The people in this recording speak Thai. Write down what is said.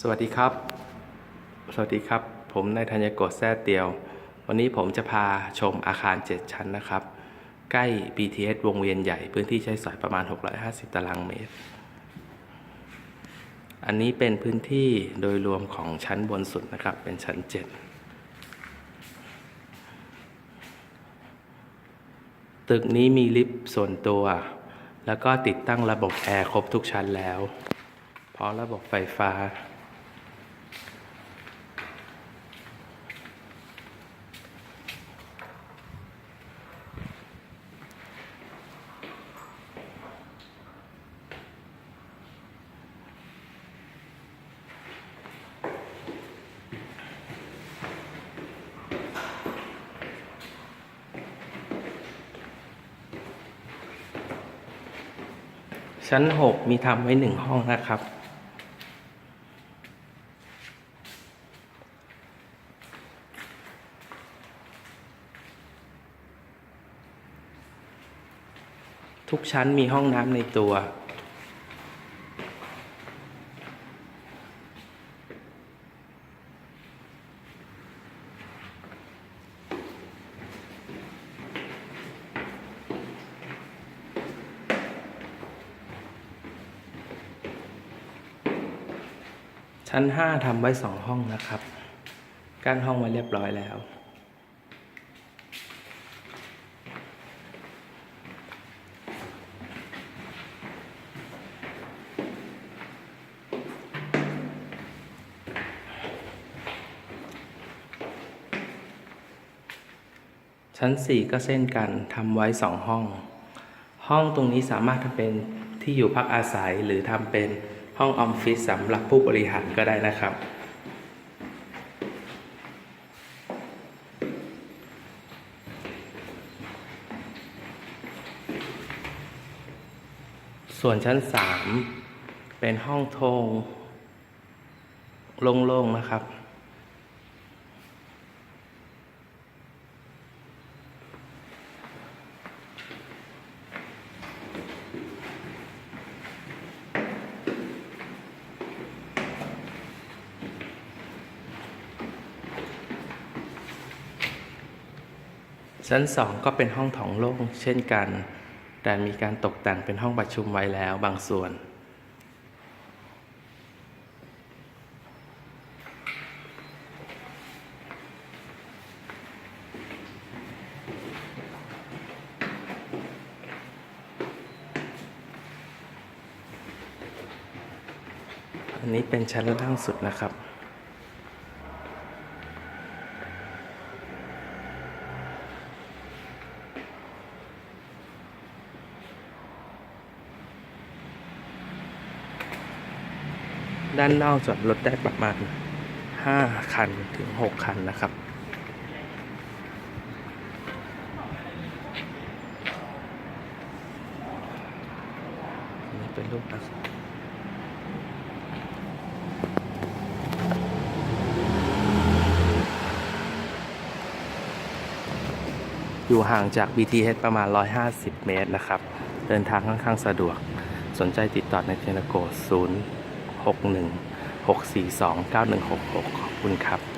สวัสดีครับ สวัสดีครับ ผมนายธัญโกศแซ่เตียว วันนี้ผมจะพาชมอาคาร 7 ชั้นนะครับ ใกล้ BTS วงเวียนใหญ่ พื้นที่ใช้สอยประมาณ 650 ตารางเมตร อันนี้เป็นพื้นที่โดยรวมของชั้นบนสุดนะครับ เป็นชั้น 7 ตึกนี้มีลิฟต์ส่วนตัว แล้วก็ติดตั้งระบบแอร์ครบทุกชั้นแล้ว พร้อมระบบไฟฟ้า ชั้นหกมีทำไว้หนึ่งห้องนะครับ ทุกชั้นมีห้องน้ำในตัว ชั้น5ทำไว้สองห้องนะครับ กั้นห้องไว้เรียบร้อยแล้ว ชั้น4ก็เช่นกันทำไว้สองห้อง ห้องตรงนี้สามารถทำเป็นที่อยู่พักอาศัยหรือทำเป็น ห้องออฟฟิศสำหรับผู้บริหารก็ได้นะครับ ส่วนชั้น 3 เป็นห้องโถงโล่งๆนะครับ ชั้นสองก็เป็นห้องถองโล่งเช่นกัน แต่มีการตกแต่งเป็นห้องประชุมไว้แล้วบางส่วน อันนี้เป็นชั้นล่างสุดนะครับ ด้านนอกจอดรถได้ประมาณ 5 คันถึง 6 คันนะครับนนี้เป็นรูปลักษณะอยู่ห่างจาก BTS ประมาณ 150 เมตรนะครับ เดินทางค่อนข้างสะดวก สนใจติดต่อในเทนโก0 6 1 6 4 2 9 1 6 6 ขอบคุณครับ